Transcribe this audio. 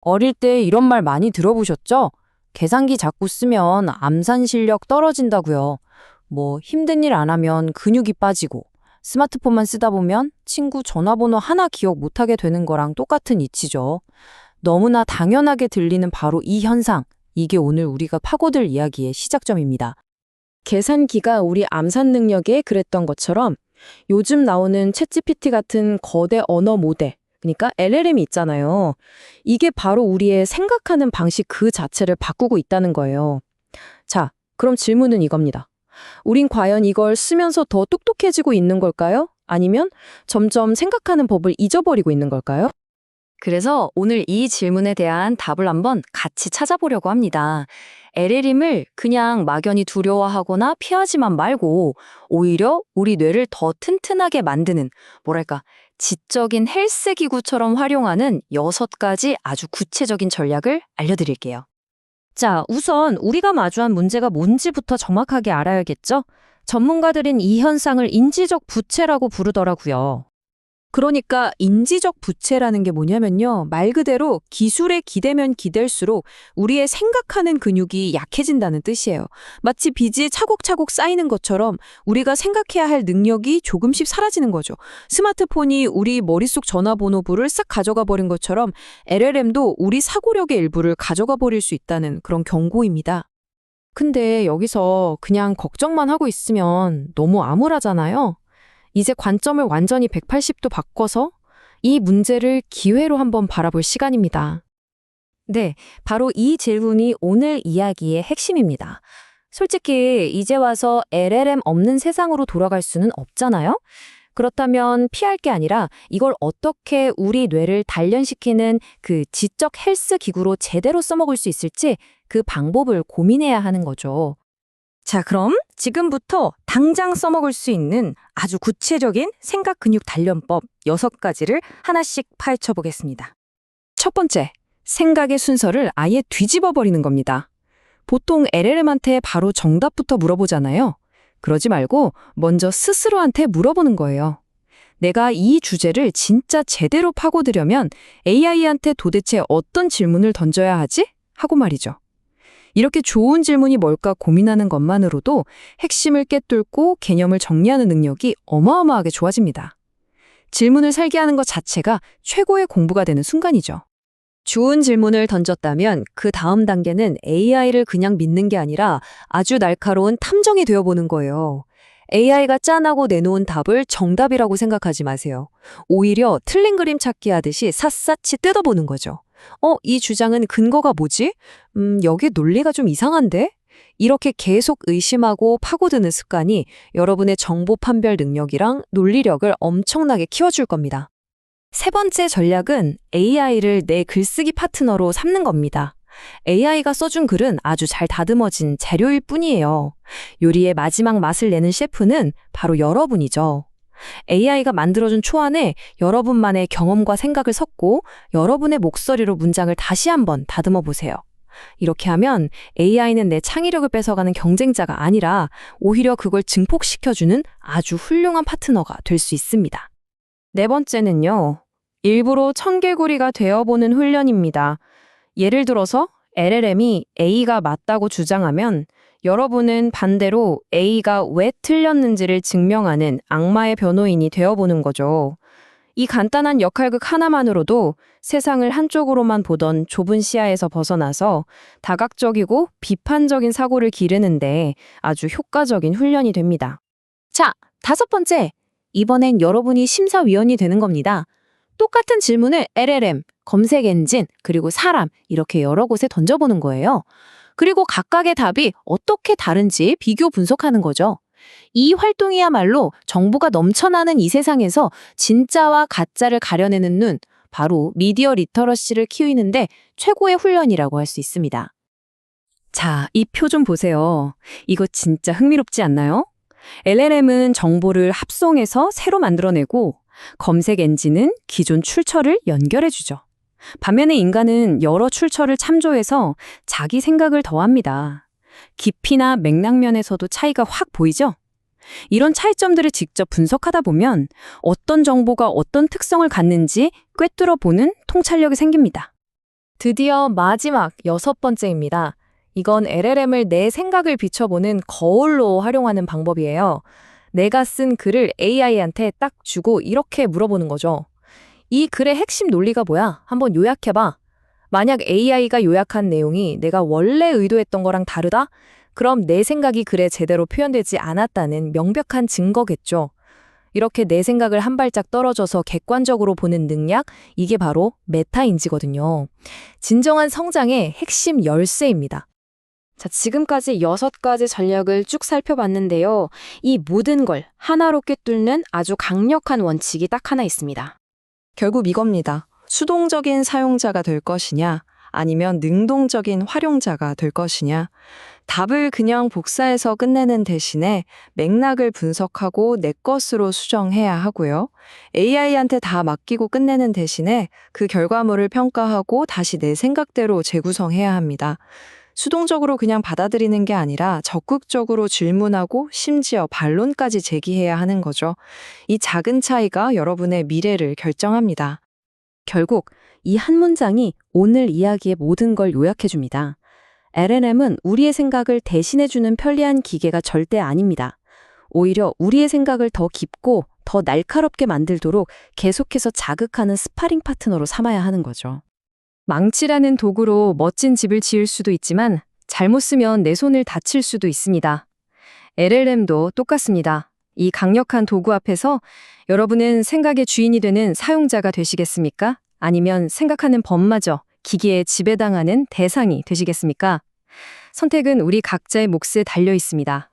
어릴 때 이런 말 많이 들어보셨죠? 계산기 자꾸 쓰면 암산 실력 떨어진다고요. 뭐 힘든 일 안 하면 근육이 빠지고 스마트폰만 쓰다 보면 친구 전화번호 하나 기억 못하게 되는 거랑 똑같은 이치죠. 너무나 당연하게 들리는 바로 이 현상. 이게 오늘 우리가 파고들 이야기의 시작점입니다. 계산기가 우리 암산 능력에 그랬던 것처럼 요즘 나오는 챗GPT 같은 거대 언어 모델, 그러니까 LLM이 있잖아요. 이게 바로 우리의 생각하는 방식 그 자체를 바꾸고 있다는 거예요. 자, 그럼 질문은 이겁니다. 우린 과연 이걸 쓰면서 더 똑똑해지고 있는 걸까요? 아니면 점점 생각하는 법을 잊어버리고 있는 걸까요? 그래서 오늘 이 질문에 대한 답을 한번 같이 찾아보려고 합니다. LLM을 그냥 막연히 두려워하거나 피하지만 말고 오히려 우리 뇌를 더 튼튼하게 만드는 뭐랄까 지적인 헬스 기구처럼 활용하는 여섯 가지 아주 구체적인 전략을 알려드릴게요. 자, 우선 우리가 마주한 문제가 뭔지부터 정확하게 알아야겠죠? 전문가들은 이 현상을 인지적 부채라고 부르더라고요. 그러니까 인지적 부채라는 게 뭐냐면요. 말 그대로 기술에 기대면 기댈수록 우리의 생각하는 근육이 약해진다는 뜻이에요. 마치 빚이 차곡차곡 쌓이는 것처럼 우리가 생각해야 할 능력이 조금씩 사라지는 거죠. 스마트폰이 우리 머릿속 전화번호부를 싹 가져가 버린 것처럼 LLM도 우리 사고력의 일부를 가져가 버릴 수 있다는 그런 경고입니다. 근데 여기서 그냥 걱정만 하고 있으면 너무 암울하잖아요. 이제 관점을 완전히 180도 바꿔서 이 문제를 기회로 한번 바라볼 시간입니다. 네, 바로 이 질문이 오늘 이야기의 핵심입니다. 솔직히 이제 와서 LLM 없는 세상으로 돌아갈 수는 없잖아요? 그렇다면 피할 게 아니라 이걸 어떻게 우리 뇌를 단련시키는 그 지적 헬스 기구로 제대로 써먹을 수 있을지 그 방법을 고민해야 하는 거죠. 자, 그럼 지금부터 당장 써먹을 수 있는 아주 구체적인 생각 근육 단련법 6가지를 하나씩 파헤쳐 보겠습니다. 첫 번째, 생각의 순서를 아예 뒤집어 버리는 겁니다. 보통 LLM한테 바로 정답부터 물어보잖아요. 그러지 말고 먼저 스스로한테 물어보는 거예요. 내가 이 주제를 진짜 제대로 파고들려면 AI한테 도대체 어떤 질문을 던져야 하지? 하고 말이죠. 이렇게 좋은 질문이 뭘까 고민하는 것만으로도 핵심을 꿰뚫고 개념을 정리하는 능력이 어마어마하게 좋아집니다. 질문을 설계하는 것 자체가 최고의 공부가 되는 순간이죠. 좋은 질문을 던졌다면 그 다음 단계는 AI를 그냥 믿는 게 아니라 아주 날카로운 탐정이 되어보는 거예요. AI가 짠하고 내놓은 답을 정답이라고 생각하지 마세요. 오히려 틀린 그림 찾기 하듯이 샅샅이 뜯어보는 거죠. 어, 이 주장은 근거가 뭐지? 음, 여기 논리가 좀 이상한데? 이렇게 계속 의심하고 파고드는 습관이 여러분의 정보 판별 능력이랑 논리력을 엄청나게 키워줄 겁니다. 세 번째 전략은 AI를 내 글쓰기 파트너로 삼는 겁니다. AI가 써준 글은 아주 잘 다듬어진 재료일 뿐이에요. 요리의 마지막 맛을 내는 셰프는 바로 여러분이죠. AI가 만들어준 초안에 여러분만의 경험과 생각을 섞고 여러분의 목소리로 문장을 다시 한번 다듬어 보세요. 이렇게 하면 AI는 내 창의력을 뺏어가는 경쟁자가 아니라 오히려 그걸 증폭시켜주는 아주 훌륭한 파트너가 될 수 있습니다. 네 번째는요. 일부러 청개구리가 되어보는 훈련입니다. 예를 들어서 LLM이 A가 맞다고 주장하면 여러분은 반대로 A가 왜 틀렸는지를 증명하는 악마의 변호인이 되어보는 거죠. 이 간단한 역할극 하나만으로도 세상을 한쪽으로만 보던 좁은 시야에서 벗어나서 다각적이고 비판적인 사고를 기르는데 아주 효과적인 훈련이 됩니다. 자, 다섯 번째. 이번엔 여러분이 심사위원이 되는 겁니다. 똑같은 질문을 LLM, 검색 엔진, 그리고 사람 이렇게 여러 곳에 던져보는 거예요. 그리고 각각의 답이 어떻게 다른지 비교 분석하는 거죠. 이 활동이야말로 정보가 넘쳐나는 이 세상에서 진짜와 가짜를 가려내는 눈, 바로 미디어 리터러시를 키우는데 최고의 훈련이라고 할 수 있습니다. 자, 이 표 좀 보세요. 이거 진짜 흥미롭지 않나요? LLM은 정보를 합성해서 새로 만들어내고 검색 엔진은 기존 출처를 연결해주죠. 반면에 인간은 여러 출처를 참조해서 자기 생각을 더합니다. 깊이나 맥락면에서도 차이가 확 보이죠? 이런 차이점들을 직접 분석하다 보면 어떤 정보가 어떤 특성을 갖는지 꿰뚫어 보는 통찰력이 생깁니다. 드디어 마지막 여섯 번째입니다. 이건 LLM을 내 생각을 비춰보는 거울로 활용하는 방법이에요. 내가 쓴 글을 AI한테 딱 주고 이렇게 물어보는 거죠. 이 글의 핵심 논리가 뭐야? 한번 요약해봐. 만약 AI가 요약한 내용이 내가 원래 의도했던 거랑 다르다? 그럼 내 생각이 글에 제대로 표현되지 않았다는 명백한 증거겠죠. 이렇게 내 생각을 한 발짝 떨어져서 객관적으로 보는 능력, 이게 바로 메타인지거든요. 진정한 성장의 핵심 열쇠입니다. 자, 지금까지 여섯 가지 전략을 쭉 살펴봤는데요. 이 모든 걸 하나로 꿰뚫는 아주 강력한 원칙이 딱 하나 있습니다. 결국 이겁니다. 수동적인 사용자가 될 것이냐, 아니면 능동적인 활용자가 될 것이냐. 답을 그냥 복사해서 끝내는 대신에 맥락을 분석하고 내 것으로 수정해야 하고요. AI한테 다 맡기고 끝내는 대신에 그 결과물을 평가하고 다시 내 생각대로 재구성해야 합니다. 수동적으로 그냥 받아들이는 게 아니라 적극적으로 질문하고 심지어 반론까지 제기해야 하는 거죠. 이 작은 차이가 여러분의 미래를 결정합니다. 결국 이 한 문장이 오늘 이야기의 모든 걸 요약해줍니다. LLM은 우리의 생각을 대신해주는 편리한 기계가 절대 아닙니다. 오히려 우리의 생각을 더 깊고 더 날카롭게 만들도록 계속해서 자극하는 스파링 파트너로 삼아야 하는 거죠. 망치라는 도구로 멋진 집을 지을 수도 있지만 잘못 쓰면 내 손을 다칠 수도 있습니다. LLM도 똑같습니다. 이 강력한 도구 앞에서 여러분은 생각의 주인이 되는 사용자가 되시겠습니까? 아니면 생각하는 법마저 기계에 지배당하는 대상이 되시겠습니까? 선택은 우리 각자의 몫에 달려 있습니다.